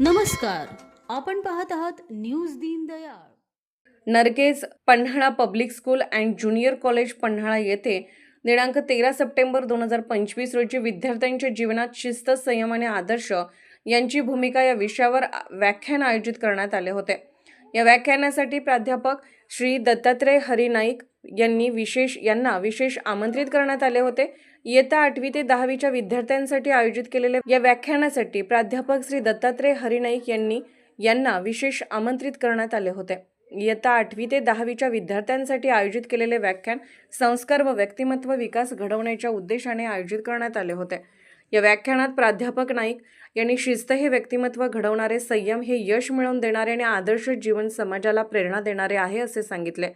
नमस्कार आपण पाहत आहात news Deendayal नरकेज Panhala public school and junior college Panhala येथे दिनांक तेरा सप्टेंबर दोन हजार पंचवीस रोजी विद्यार्थ्यांच्या जीवनात शिस्त संयम आणि आदर्श यांची भूमिका या विषयावर व्याख्यान आयोजित करण्यात आले होते. या व्याख्यानासाठी प्राध्यापक श्री दत्तात्रय हरी नाईक यांनी विशेष यांना विशेष आमंत्रित करण्यात आले होते. इयत्ता आठवी ते दहावीच्या विद्यार्थ्यांसाठी आयोजित केलेल्या या व्याख्यानासाठी प्राध्यापक श्री दत्तात्रय हरिनाईक यांनी यांना विशेष आमंत्रित करण्यात आले होते. इयत्ता आठवी ते दहावीच्या विद्यार्थ्यांसाठी आयोजित केलेले व्याख्यान संस्कार व व्यक्तिमत्व विकास घडवण्याच्या उद्देशाने आयोजित करण्यात आले होते. या व्याख्यानात प्राध्यापक नाईक यांनी शिस्त हे व्यक्तिमत्व घडवणारे संयम हे यश मिळवून देणारे आणि आदर्श जीवन समाजाला प्रेरणा देणारे आहे असे सांगितले.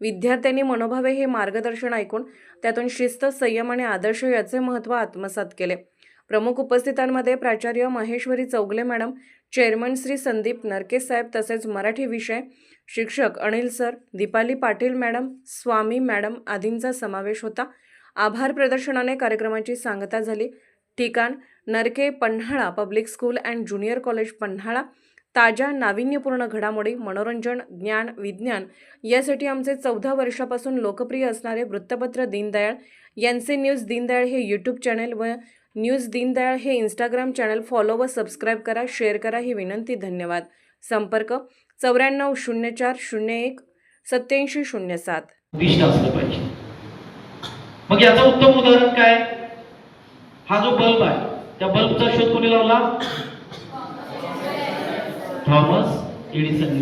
विद्यार्थ्यांनी मनोभावे हे मार्गदर्शन ऐकून त्यातून शिस्त संयम आणि आदर्श याचे महत्त्व आत्मसात केले. प्रमुख उपस्थितांमध्ये प्राचार्य महेश्वरी चौगले मॅडम चेअरमन श्री संदीप नरके साहेब तसेच मराठी विषय शिक्षक Anil sir Deepali Patil madam Swami madam आदींचा समावेश होता. आभार प्रदर्शनाने कार्यक्रमाची सांगता झाली. ठिकाण Narke Panhala public school and junior college Panhala. ताज्या नाविन्यपूर्ण घडामोडी मनोरंजन ज्ञान विज्ञान यासाठी आमचे चौदा वर्षापासून लोकप्रिय असणारे वृत्तपत्र दीनदयाळ यांचे न्यूज दीनदयाळ हे यूट्यूब चॅनेल व न्यूज दीनदयाळ हे इंस्टाग्राम चॅनल फॉलो व सबस्क्राईब करा शेअर करा ही विनंती धन्यवाद. संपर्क चौऱ्याण्णव शून्य चार शून्य एक सत्याऐंशी शून्य सात. पाहिजे. मग याचं उत्तम उदाहरण काय? हा जो बल्ब आहे त्या बल्बचा शोध कोणी लावला? Thomas Edison.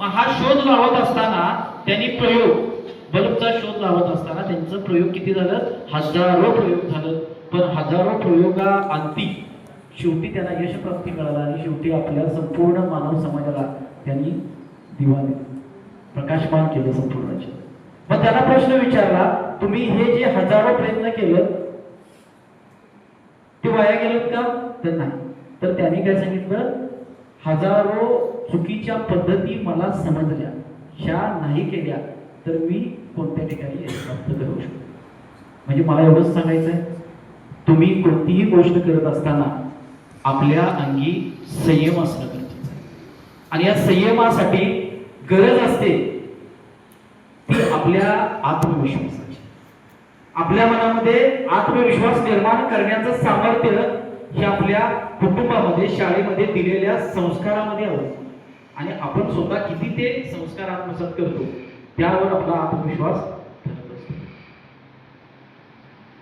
मग हा शोध लावत असताना त्यांनी प्रयोग बल्बचा शोध लावत असताना त्यांचं प्रयोग किती झालं? हजारो प्रयोग झालं. पण हजारो प्रयोगा अंती शेवटी त्यांना यशप्राप्ती मिळाला आणि शेवटी आपल्या संपूर्ण मानव समाजाला त्यांनी दिवा दिला. प्रकाशमान केलं संपूर्णचे. मग त्यांना प्रश्न विचारला तुम्ही हे जे हजारो प्रयत्न केलं ते वाया गेलं का? तर नाही. तर त्यांनी काय सांगितलं? हजारो चुकीच्या पद्धती मला समजल्या. ह्या नाही केल्या तर मी कोणत्या ठिकाणी प्राप्त करू शकतो? म्हणजे मला एवढंच सांगायचंय तुम्ही कोणतीही गोष्ट करत असताना आपल्या अंगी संयम असणं गरजेचं आहे. आणि या संयमासाठी गरज असते ती आपल्या आत्मविश्वासाची. आपल्या मनामध्ये आत्मविश्वास निर्माण करण्याचं सामर्थ्य हे आपल्या कुटुंबामध्ये शाळेमध्ये दिलेल्या संस्कारामध्ये हवं आणि आपण स्वतः किती ते संस्कार आत्मसात करतो त्यावर आपला आत्मविश्वास ठरत असतो.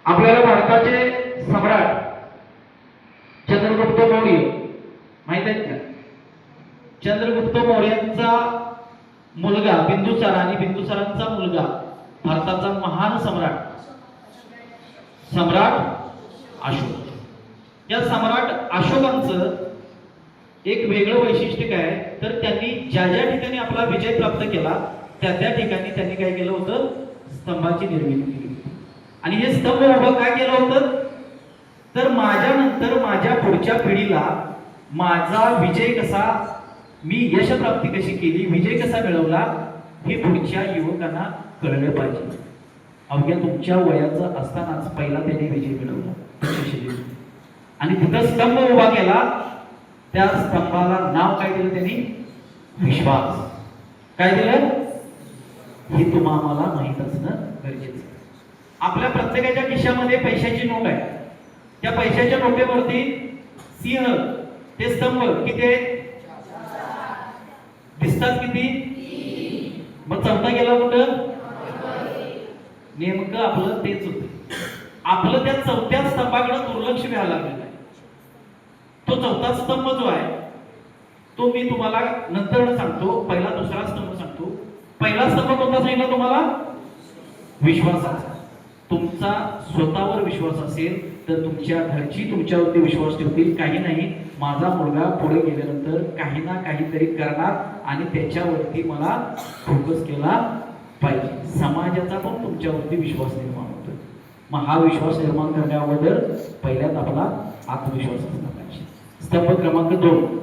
आपल्याला भारताचे सम्राट चंद्रगुप्त मौर्य माहीत आहेत का? चंद्रगुप्त मौर्यांचा मुलगा बिंदुसार आणि बिंदुसारांचा मुलगा भारताचा महान सम्राट. सम्राट अशोक. या सम्राट अशोकांचं एक वेगळं वैशिष्ट्य काय तर त्यांनी ज्या ज्या ठिकाणी आपला विजय प्राप्त केला त्या त्या ठिकाणी त्यांनी काय केलं होतं? स्तंभाची निर्मिती केली आणि हे स्तंभ उभं काय केलं होतं? तर माझ्या नंतर माझ्या पुढच्या पिढीला माझा विजय कसा मी यशप्राप्ती कशी केली विजय कसा मिळवला हे पुढच्या युवकांना कळलं पाहिजे. अवघ्या तुमच्या वयाचं असतानाच पहिला त्याने विजय मिळवला. आणि तिथं स्तंभ उभा केला त्या स्तंभाला नाव काय दिलं त्यांनी? विश्वास. काय दिलं? हे तुम्हाला आम्हाला माहीत असणं गरजेचं आपल्या प्रत्येकाच्या खिशामध्ये पैशाची नोट आहे. त्या पैशाच्या नोटेवरती सिंह ते स्तंभ किती आहेत? दिसतात किती? मग चौथा गेला कुठं? नेमकं आपलं तेच होत. आपलं त्या चौथ्या स्तंभाकडे दुर्लक्ष व्हायला लागलेलं आहे. तो चौथा स्तंभ जो आहे तो मी तुम्हाला नंतर सांगतो पहिला दुसरा स्तंभ सांगतो. पहिला स्तंभ कोणता सांगितला तुम्हाला? विश्वासाचा. तुमचा स्वतःवर विश्वास असेल तर तुमच्या घरची तुमच्यावरती विश्वास ठेवतील काही नाही. माझा मुलगा पुढे गेल्यानंतर काही ना काहीतरी करणार आणि त्याच्यावरती मला फोकस केला पाहिजे. समाजाचा पण तुमच्यावरती विश्वास निर्माण होतो मग हा विश्वास निर्माण करण्या अगोदर पहिल्यात आपला आत्मविश्वास असला पाहिजे. स्तंभ क्रमांक दोन.